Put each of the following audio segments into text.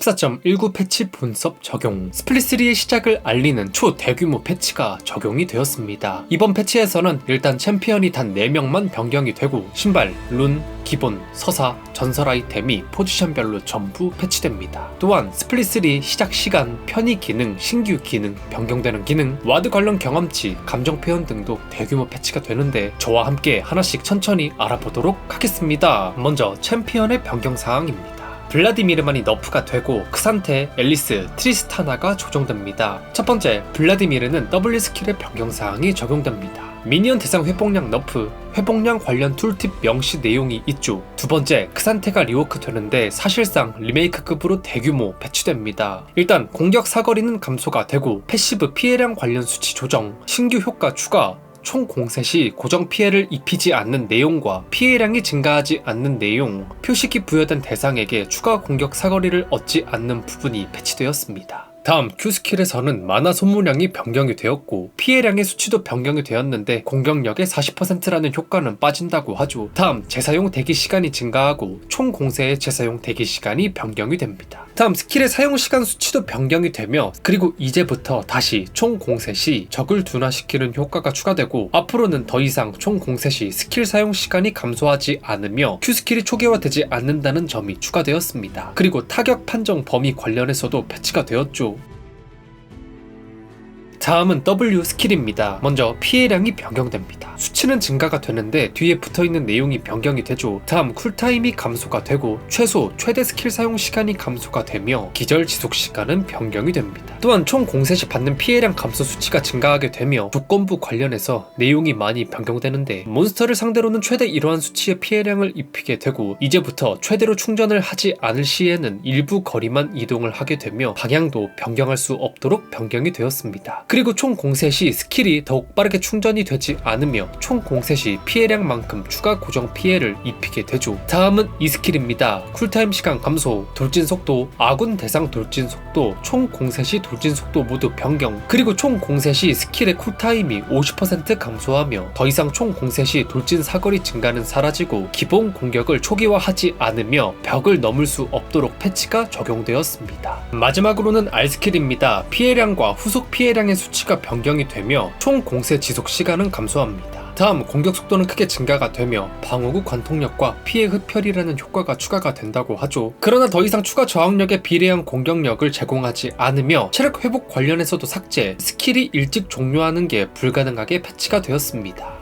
14.19 패치 본섭 적용 스플릿3의 시작을 알리는 초대규모 패치가 적용이 되었습니다. 이번 패치에서는 일단 챔피언이 단 4명만 변경이 되고 신발, 룬, 기본, 서사, 전설 아이템이 포지션별로 전부 패치됩니다. 또한 스플릿3 시작 시간, 편의 기능, 신규 기능, 변경되는 기능, 와드 관련 경험치, 감정 표현 등도 대규모 패치가 되는데 저와 함께 하나씩 천천히 알아보도록 하겠습니다. 먼저 챔피언의 변경 사항입니다. 블라디미르만이 너프가 되고 크산테, 앨리스, 트리스타나가 조정됩니다. 첫 번째, 블라디미르는 W 스킬의 변경 사항이 적용됩니다. 미니언 대상 회복량 너프, 회복량 관련 툴팁 명시 내용이 있죠. 두 번째, 크산테가 리워크 되는데 사실상 리메이크급으로 대규모 배치됩니다. 일단 공격 사거리는 감소가 되고 패시브 피해량 관련 수치 조정, 신규 효과 추가, 총 공세 시 고정 피해를 입히지 않는 내용과 피해량이 증가하지 않는 내용, 표식이 부여된 대상에게 추가 공격 사거리를 얻지 않는 부분이 배치되었습니다. 다음 Q스킬에서는 만화 소모량이 변경이 되었고 피해량의 수치도 변경이 되었는데 공격력의 40%라는 효과는 빠진다고 하죠. 다음 재사용 대기 시간이 증가하고 총 공세의 재사용 대기 시간이 변경이 됩니다. 다음 스킬의 사용 시간 수치도 변경이 되며 그리고 이제부터 다시 총 공세 시 적을 둔화시키는 효과가 추가되고 앞으로는 더 이상 총 공세 시 스킬 사용 시간이 감소하지 않으며 Q 스킬이 초기화되지 않는다는 점이 추가되었습니다. 그리고 타격 판정 범위 관련해서도 패치가 되었죠. 다음은 W 스킬입니다. 먼저 피해량이 변경됩니다. 수치는 증가가 되는데 뒤에 붙어있는 내용이 변경이 되죠. 다음 쿨타임이 감소가 되고 최소 최대 스킬 사용 시간이 감소가 되며 기절 지속 시간은 변경이 됩니다. 또한 총 공세 시 받는 피해량 감소 수치가 증가하게 되며 조건부 관련해서 내용이 많이 변경되는데 몬스터를 상대로는 최대 이러한 수치의 피해량을 입히게 되고 이제부터 최대로 충전을 하지 않을 시에는 일부 거리만 이동을 하게 되며 방향도 변경할 수 없도록 변경이 되었습니다. 그리고 총 공세 시 스킬이 더욱 빠르게 충전이 되지 않으며 총 공세 시 피해량만큼 추가 고정 피해를 입히게 되죠. 다음은 이 스킬입니다. 쿨타임 시간 감소, 돌진 속도, 아군 대상 돌진 속도, 총 공세 시 돌진 속도 모두 변경, 그리고 총 공세 시 스킬의 쿨타임이 50% 감소하며 더 이상 총 공세 시 돌진 사거리 증가는 사라지고 기본 공격을 초기화하지 않으며 벽을 넘을 수 없도록 패치가 적용되었습니다. 마지막으로는 R 스킬입니다. 피해량과 후속 피해량의 수치가 변경이 되며 총 공세 지속 시간은 감소합니다. 다음 공격 속도는 크게 증가가 되며 방어구 관통력과 피해 흡혈이라는 효과가 추가가 된다고 하죠. 그러나 더 이상 추가 저항력에 비례한 공격력을 제공하지 않으며 체력 회복 관련해서도 삭제, 스킬이 일찍 종료하는 게 불가능하게 패치가 되었습니다.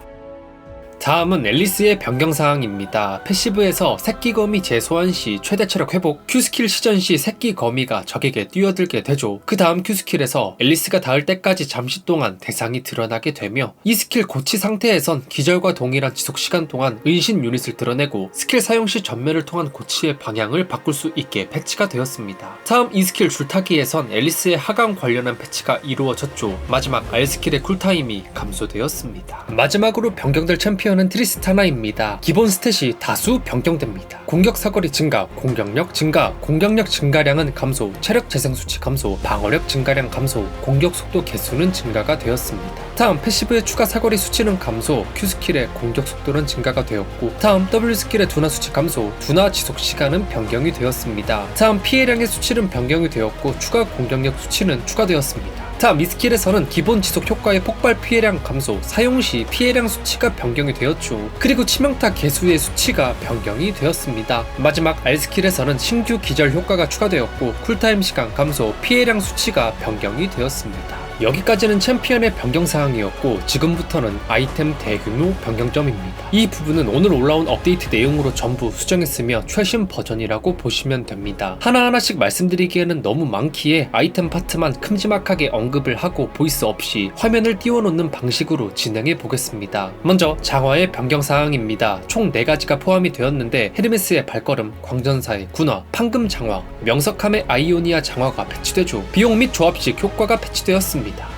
다음은 앨리스의 변경 사항입니다. 패시브에서 새끼 거미 재소환 시 최대 체력 회복, Q 스킬 시전 시 새끼 거미가 적에게 뛰어들게 되죠. 그 다음 Q 스킬에서 앨리스가 닿을 때까지 잠시 동안 대상이 드러나게 되며 이 스킬 고치 상태에선 기절과 동일한 지속 시간 동안 은신 유닛을 드러내고 스킬 사용 시 전멸을 통한 고치의 방향을 바꿀 수 있게 패치가 되었습니다. 다음 이 스킬 줄타기에선 앨리스의 하강 관련한 패치가 이루어졌죠. 마지막 R 스킬의 쿨타임이 감소되었습니다. 마지막으로 변경될 챔피언 챔피언은 트리스타나입니다. 기본 스탯이 다수 변경됩니다. 공격 사거리 증가, 공격력 증가, 공격력 증가량은 감소, 체력 재생 수치 감소, 방어력 증가량 감소, 공격 속도 개수는 증가가 되었습니다. 다음 패시브의 추가 사거리 수치는 감소, Q 스킬의 공격 속도는 증가가 되었고, 다음 W 스킬의 둔화 수치 감소, 둔화 지속 시간은 변경이 되었습니다. 다음 피해량의 수치는 변경이 되었고, 추가 공격력 수치는 추가되었습니다. 다음 이 스킬에서는 기본 지속 효과의 폭발 피해량 감소, 사용 시 피해량 수치가 변경이 되었죠. 그리고 치명타 개수의 수치가 변경이 되었습니다. 마지막 R 스킬에서는 신규 기절 효과가 추가되었고 쿨타임 시간 감소, 피해량 수치가 변경이 되었습니다. 여기까지는 챔피언의 변경 사항이었고 지금부터는 아이템 대규모 변경점입니다. 이 부분은 오늘 올라온 업데이트 내용으로 전부 수정했으며 최신 버전이라고 보시면 됩니다. 하나하나씩 말씀드리기에는 너무 많기에 아이템 파트만 큼지막하게 언급을 하고 보이스 없이 화면을 띄워놓는 방식으로 진행해 보겠습니다. 먼저 장화의 변경 사항입니다. 총 4가지가 포함이 되었는데 헤르메스의 발걸음, 광전사의 군화, 판금 장화, 명석함의 아이오니아 장화가 배치되죠. 비용 및 조합식 효과가 배치되었 습니다.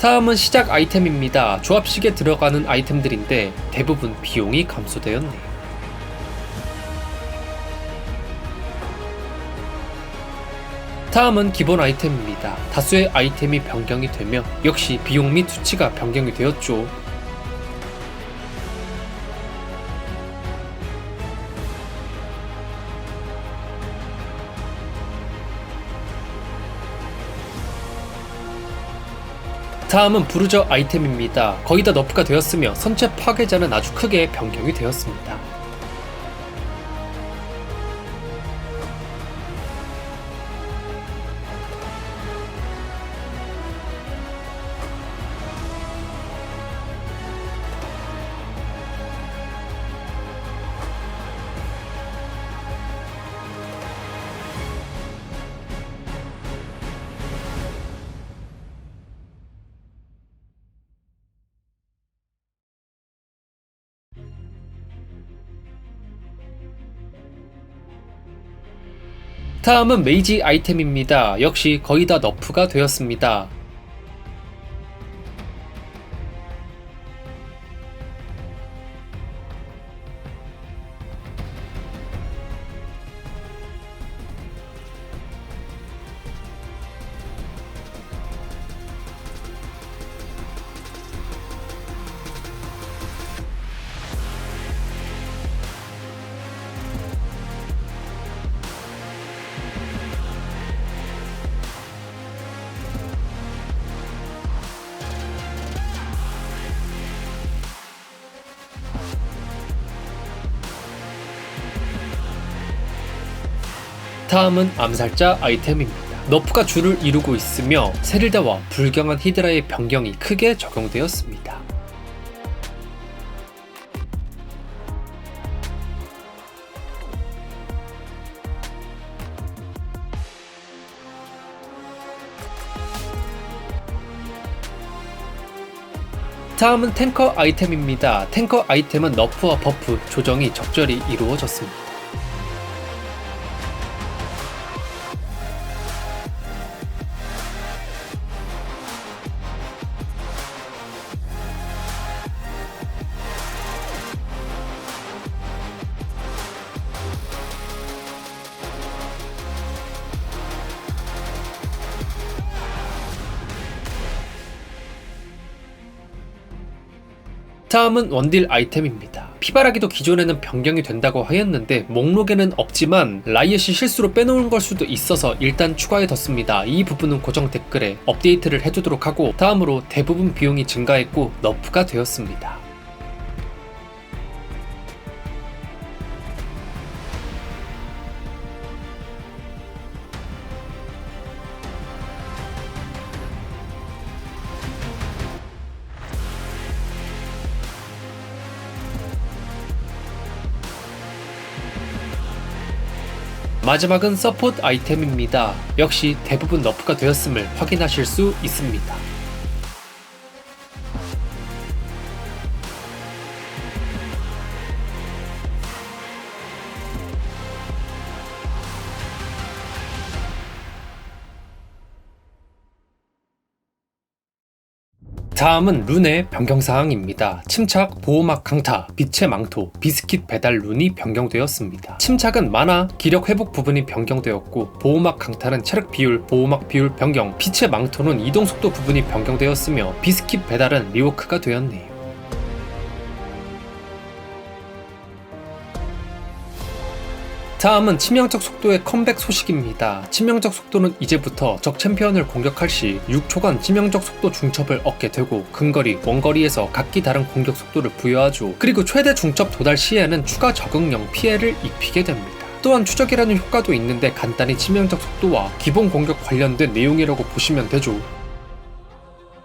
다음은 시작 아이템입니다. 조합식에 들어가는 아이템들인데 대부분 비용이 감소되었네요. 다음은 기본 아이템입니다. 다수의 아이템이 변경이 되며 역시 비용 및 수치가 변경이 되었죠. 다음은 부르저 아이템입니다. 거의 다 너프가 되었으며 선체 파괴자는 아주 크게 변경이 되었습니다. 다음은 메이지 아이템입니다. 역시 거의 다 너프가 되었습니다. 다음은 암살자 아이템입니다. 너프가 주를 이루고 있으며 세릴다와 불경한 히드라의 변경이 크게 적용되었습니다. 다음은 탱커 아이템입니다. 탱커 아이템은 너프와 버프 조정이 적절히 이루어졌습니다. 다음은 원딜 아이템입니다. 피바라기도 기존에는 변경이 된다고 하였는데 목록에는 없지만 라이엇이 실수로 빼놓은 걸 수도 있어서 일단 추가해뒀습니다. 이 부분은 고정 댓글에 업데이트를 해두도록 하고 다음으로 대부분 비용이 증가했고 너프가 되었습니다. 마지막은 서포트 아이템입니다. 역시 대부분 너프가 되었음을 확인하실 수 있습니다. 다음은 룬의 변경사항입니다. 침착, 보호막 강타, 빛의 망토, 비스킷 배달 룬이 변경되었습니다. 침착은 만화, 기력 회복 부분이 변경되었고 보호막 강타는 체력 비율, 보호막 비율 변경, 빛의 망토는 이동 속도 부분이 변경되었으며 비스킷 배달은 리워크가 되었네요. 다음은 치명적 속도의 컴백 소식입니다. 치명적 속도는 이제부터 적 챔피언을 공격할 시 6초간 치명적 속도 중첩을 얻게 되고 근거리, 원거리에서 각기 다른 공격 속도를 부여하죠. 그리고 최대 중첩 도달 시에는 추가 적응형 피해를 입히게 됩니다. 또한 추적이라는 효과도 있는데 간단히 치명적 속도와 기본 공격 관련된 내용이라고 보시면 되죠.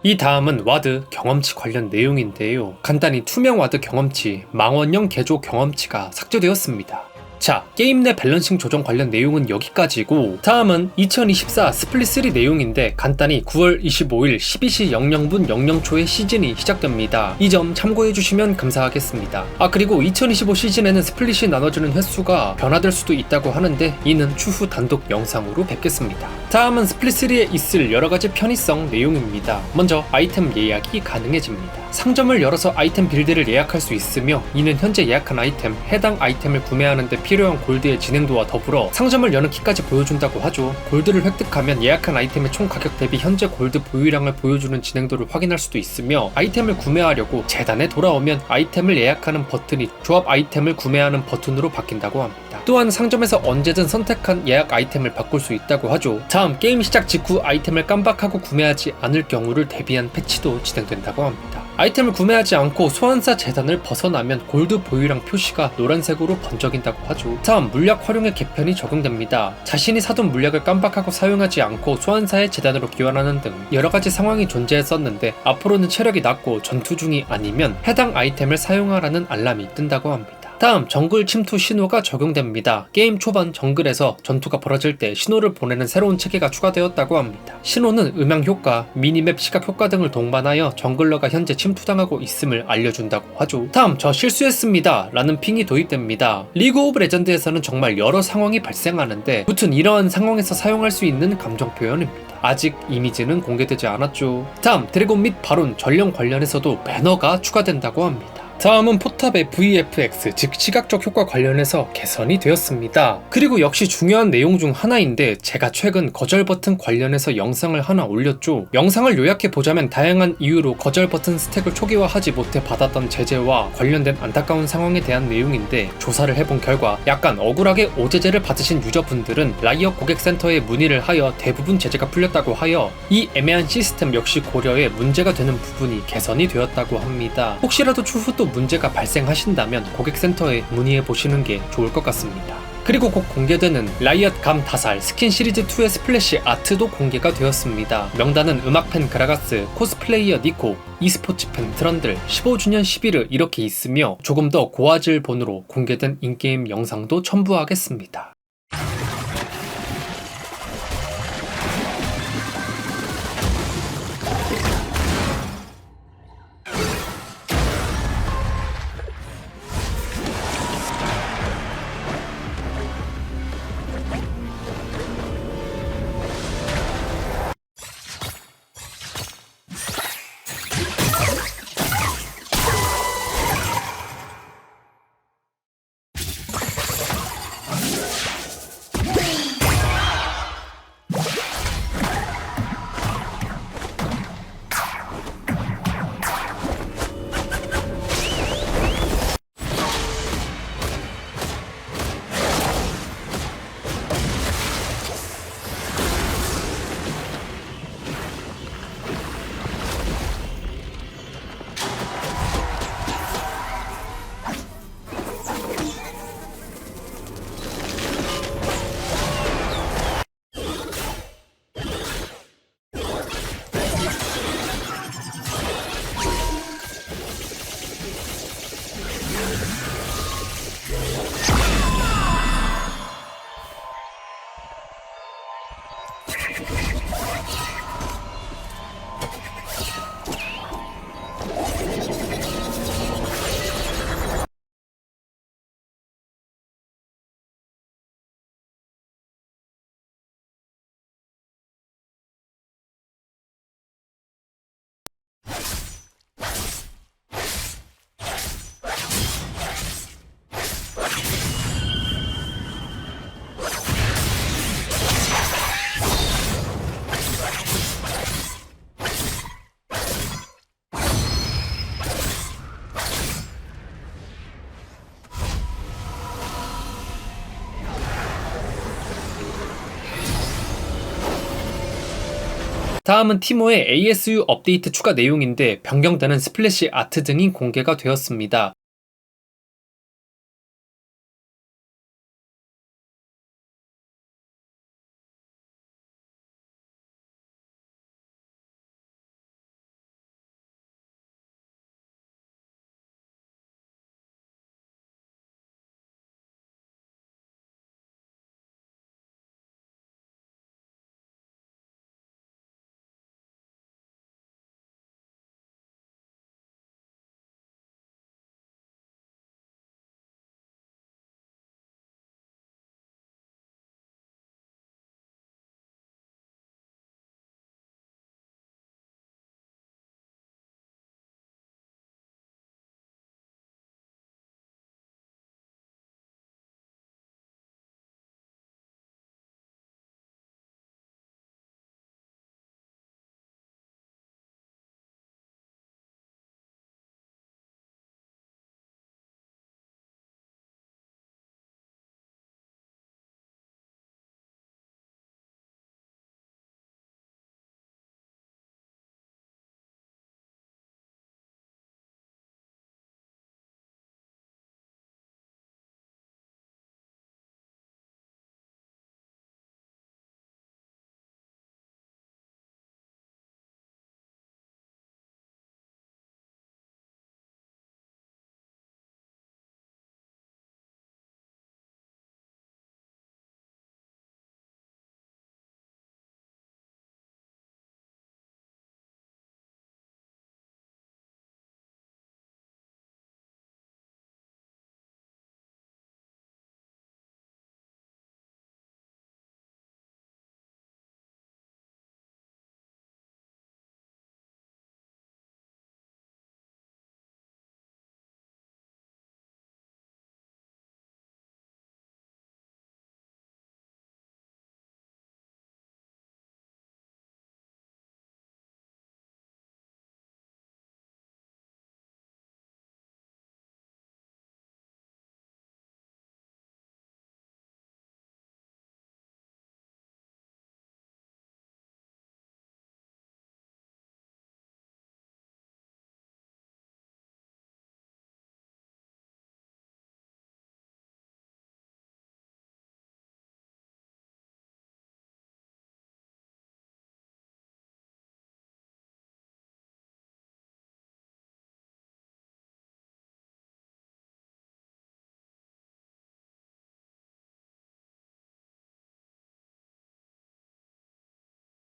이 다음은 와드 경험치 관련 내용인데요. 간단히 투명 와드 경험치, 망원형 개조 경험치가 삭제되었습니다. 자, 게임 내 밸런싱 조정 관련 내용은 여기까지고 다음은 2024 스플릿3 내용인데 간단히 9월 25일 12시 00분 00초에 시즌이 시작됩니다. 이 점 참고해 주시면 감사하겠습니다. 아 그리고 2025 시즌에는 스플릿이 나눠주는 횟수가 변화될 수도 있다고 하는데 이는 추후 단독 영상으로 뵙겠습니다. 다음은 스플릿 3에 있을 여러가지 편의성 내용입니다. 먼저 아이템 예약이 가능해집니다. 상점을 열어서 아이템 빌드를 예약할 수 있으며 이는 현재 예약한 아이템, 해당 아이템을 구매하는데 필요 한 골드의 진행도와 더불어 상점을 여는 키까지 보여준다고 하죠. 골드를 획득하면 예약한 아이템의 총 가격 대비 현재 골드 보유량을 보여주는 진행도를 확인할 수도 있으며 아이템을 구매하려고 재단에 돌아오면 아이템을 예약하는 버튼이 조합 아이템을 구매하는 버튼으로 바뀐다고 합니다. 또한 상점에서 언제든 선택한 예약 아이템을 바꿀 수 있다고 하죠. 다음 게임 시작 직후 아이템을 깜빡하고 구매하지 않을 경우를 대비한 패치도 진행된다고 합니다. 아이템을 구매하지 않고 소환사 재단을 벗어나면 골드 보유량 표시가 노란색으로 번쩍인다고 하죠. 다음 물약 활용의 개편이 적용됩니다. 자신이 사둔 물약을 깜빡하고 사용하지 않고 소환사의 재단으로 교환하는 등 여러 가지 상황이 존재했었는데 앞으로는 체력이 낮고 전투 중이 아니면 해당 아이템을 사용하라는 알람이 뜬다고 합니다. 다음 정글 침투 신호가 적용됩니다. 게임 초반 정글에서 전투가 벌어질 때 신호를 보내는 새로운 체계가 추가되었다고 합니다. 신호는 음향 효과, 미니맵 시각 효과 등을 동반하여 정글러가 현재 침투당하고 있음을 알려준다고 하죠. 다음 저 실수했습니다. 라는 핑이 도입됩니다. 리그 오브 레전드에서는 정말 여러 상황이 발생하는데 무튼 이러한 상황에서 사용할 수 있는 감정 표현입니다. 아직 이미지는 공개되지 않았죠. 다음 드래곤 및 바론 전령 관련해서도 배너가 추가된다고 합니다. 다음은 포탑의 VFX 즉 시각적 효과 관련해서 개선이 되었습니다. 그리고 역시 중요한 내용 중 하나인데 제가 최근 거절 버튼 관련해서 영상을 하나 올렸죠. 영상을 요약해 보자면 다양한 이유로 거절 버튼 스택을 초기화하지 못해 받았던 제재와 관련된 안타까운 상황에 대한 내용인데 조사를 해본 결과 약간 억울하게 오제제를 받으신 유저분들은 라이엇 고객센터에 문의를 하여 대부분 제재가 풀렸다고 하여 이 애매한 시스템 역시 고려해 문제가 되는 부분이 개선이 되었다고 합니다. 혹시라도 추후 또 문제가 발생하신다면 고객센터에 문의해 보시는 게 좋을 것 같습니다. 그리고 곧 공개되는 라이엇 감 다살 스킨 시리즈 2의 스플래시 아트도 공개가 되었습니다. 명단은 음악팬 그라가스, 코스플레이어 니코, e스포츠 팬 트런들, 15주년 11을 이렇게 있으며 조금 더 고화질 본으로 공개된 인게임 영상도 첨부하겠습니다. 다음은 티모의 ASU 업데이트 추가 내용인데 변경되는 스플래시 아트 등이 공개가 되었습니다.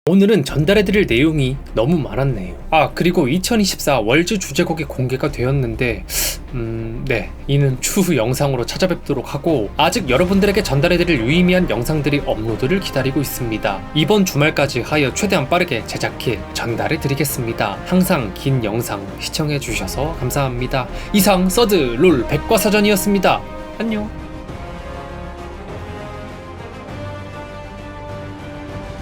오늘은 전달해드릴 내용이 너무 많았네요. 아 그리고 2024 월즈 주제곡이 공개가 되었는데 음, 네. 이는 추후 영상으로 찾아뵙도록 하고, 아직 여러분들에게 전달해드릴 유의미한 영상들이 업로드를 기다리고 있습니다. 이번 주말까지 하여 최대한 빠르게 제작해 전달해드리겠습니다. 항상 긴 영상 시청해주셔서 감사합니다. 이상 서드 롤 백과사전이었습니다. 안녕.